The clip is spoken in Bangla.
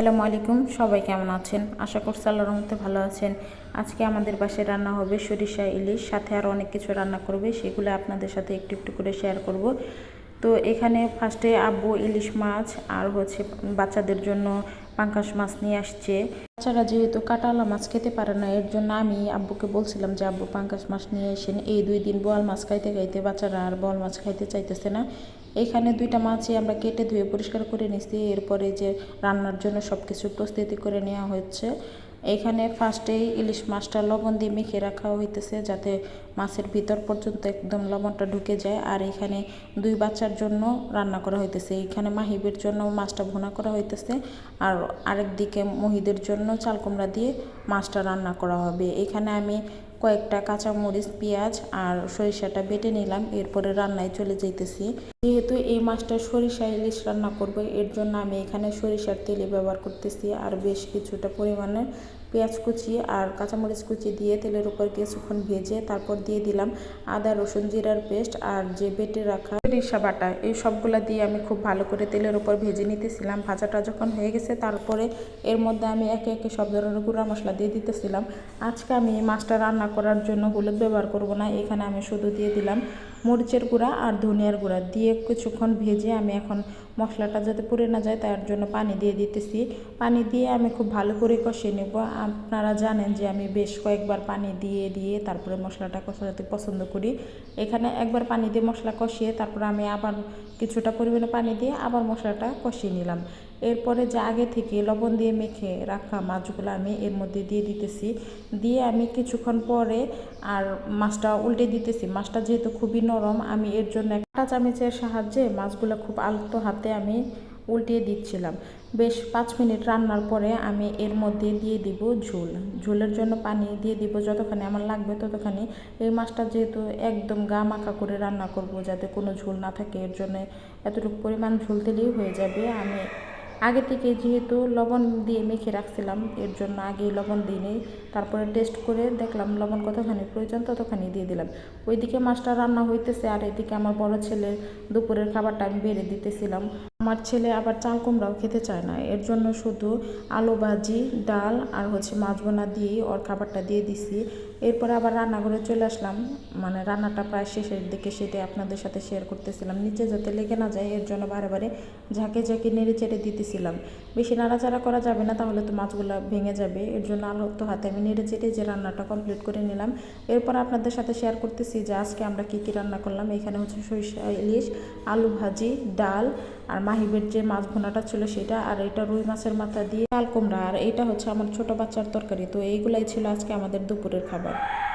আসসালামু আলাইকুম, সবাই কেমন আছেন? আশা করছি আল্লাহর মধ্যে ভালো আছেন। আজকে আমাদের বাসায় রান্না হবে সরিষা ইলিশ, সাথে আর অনেক কিছু রান্না করবে, সেগুলো আপনাদের সাথে একটু একটু করে শেয়ার করব। তো এখানে ফার্স্টে আব্বু ইলিশ মাছ আর হচ্ছে বাচ্চাদের জন্য পাঙ্কাশ মাছ নিয়ে আসছে। বাচ্চারা যেহেতু কাটালা মাছ খেতে পারে না, এর জন্য আমি আব্বুকে বলছিলাম যে, আব্বু পাঙ্কাশ মাছ নিয়ে এসেন এই দুই দিন বোয়াল মাছ খাইতে খাইতে বাচ্চারা আর বোয়াল মাছ খাইতে চাইতেছে না। এখানে দুইটা মাছই আমরা কেটে ধুয়ে পরিষ্কার করে নিছি। এরপরে যে রান্নার জন্য সব কিছু প্রস্তুতি করে নেওয়া হচ্ছে। এখানে ফার্স্টেই ইলিশ মাছটা লবণ দিয়ে মেখে রাখা হইতেছে যাতে মাছের ভিতর পর্যন্ত একদম লবণটা ঢুকে যায়। আর এখানে দুই বাচ্চার জন্য রান্না করা হইতেছে। এখানে মাহিবের জন্য মাছটা ভুনা করা হইতেছে। আর আরেক দিকে মহিদের জন্য চাল কুমড়া দিয়ে মাছটা রান্না করা হবে। এখানে আমি কয়েকটা কাঁচামরিচ, পেঁয়াজ আর সরিষাটা বেটে নিলাম। এরপরে রান্নায় চলে যাইতেছি। যেহেতু এই মাছটা সরিষা ইলিশ রান্না করব, এর জন্য আমি এখানে সরিষার তেলে ব্যবহার করতেছি আর বেশ কিছুটা পরিমাণে পেঁয়াজ কুচি আর কাঁচামরিচ কুচি দিয়ে তেলের উপর কিছুক্ষণ ভেজে তারপর দিয়ে দিলাম আদা, রসুন, জিরার পেস্ট আর যে বেটে রাখা সরিষা বাটা, এই সবগুলা দিয়ে আমি খুব ভালো করে তেলের উপর ভেজে নিতেছিলাম। ভাজাটা যখন হয়ে গেছে তারপরে এর মধ্যে আমি একে একে সব ধরনের গুঁড়া মশলা দিয়ে দিতেছিলাম। আজকে আমি মাছটা রান্না করার জন্য হলুদ ব্যবহার করব না, এখানে আমি শুধু দিয়ে দিলাম মরিচের গুঁড়া আর ধনিয়ার গুঁড়া দিয়ে কিছুক্ষণ ভেজে আমি এখন মশলাটা যাতে পুড়ে না যায় তার জন্য পানি দিয়ে দিতেছি। পানি দিয়ে আমি খুব ভালো করে কষিয়ে নেব। আপনারা জানেন যে আমি বেশ কয়েকবার পানি দিয়ে দিয়ে তারপরে মশলাটা কষাতে পছন্দ করি। এখানে একবার পানি দিয়ে মশলা কষিয়ে তারপর আমি আবার কিছুটা পরিমাণে পানি দিয়ে আবার মশলাটা কষিয়ে নিলাম। এরপরে যে আগে থেকে লবণ দিয়ে মেখে রাখা মাছগুলো আমি এর মধ্যে দিয়ে দিতেছি। দিয়ে আমি কিছুক্ষণ পরে আর মাছটা উল্টে দিতেছি। মাছটা যেহেতু খুবই নরম, আমি এর জন্য একটা চামচের সাহায্যে মাছগুলো খুব আলতো হাতে আমি উল্টিয়ে দিচ্ছিলাম। বেশ পাঁচ মিনিট রান্নার পরে আমি এর মধ্যে দিয়ে দিব ঝোল। ঝোলের জন্য পানি দিয়ে দিব যতখানি আমার লাগবে ততখানি। এই মাছটা যেহেতু একদম গা মাখা করে রান্না করব যাতে কোনো ঝোল না থাকে, এর জন্য এতটুকু পরিমাণ ঝোল দিলেই হয়ে যাবে। আমি আগে থেকে যেহেতু লবণ দিয়ে মেখে রাখছিলাম, এর জন্য আগে লবণ দিই তারপরে টেস্ট করে দেখলাম লবণ কতখানি প্রয়োজন ততখানি দিয়ে দিলাম। ওইদিকে মাছটা রান্না হইতেছে আর এদিকে আমার বড় ছেলে দুপুরের খাবারটা আমি বেড়ে দিতেছিলাম। আমার ছেলে আবার চাল কুমড়াও খেতে চায় না, এর জন্য শুধু আলু ভাজি, ডাল আর হচ্ছে মাছ বোনা দিয়েই ওর খাবারটা দিয়ে দিছি। এরপরে আবার রান্নাঘরে চলে আসলাম। মানে রান্নাটা প্রায় শেষের দিকে সেটাই আপনাদের সাথে শেয়ার করতেছিলাম। নিচে যাতে লেগে না যায়, এর জন্য বারে বারে ঝাঁকে ঝাঁকে নেড়ে চেড়ে দিতেছিলাম। বেশি নাড়াচাড়া করা যাবে না, তাহলে তো মাছগুলো ভেঙে যাবে। এর জন্য আলু তো হাতে আমি নেড়ে চেড়ে যে রান্নাটা কমপ্লিট করে নিলাম। এরপর আপনাদের সাথে শেয়ার করতেছি যে আজকে আমরা কী কী রান্না করলাম। এখানে হচ্ছে সরিষা, ইলিশ, আলু ভাজি, ডাল আর মাহিবের যে মাছ ভোনাটা ছিল সেটা আর এটা রুই মাছের মাথা দিয়ে চাল কুমড়া। আর এটা হচ্ছে আমার ছোট বাচ্চার তরকারি। তো এইগুলাই ছিল আজকে আমাদের দুপুরের খাবার। Bye.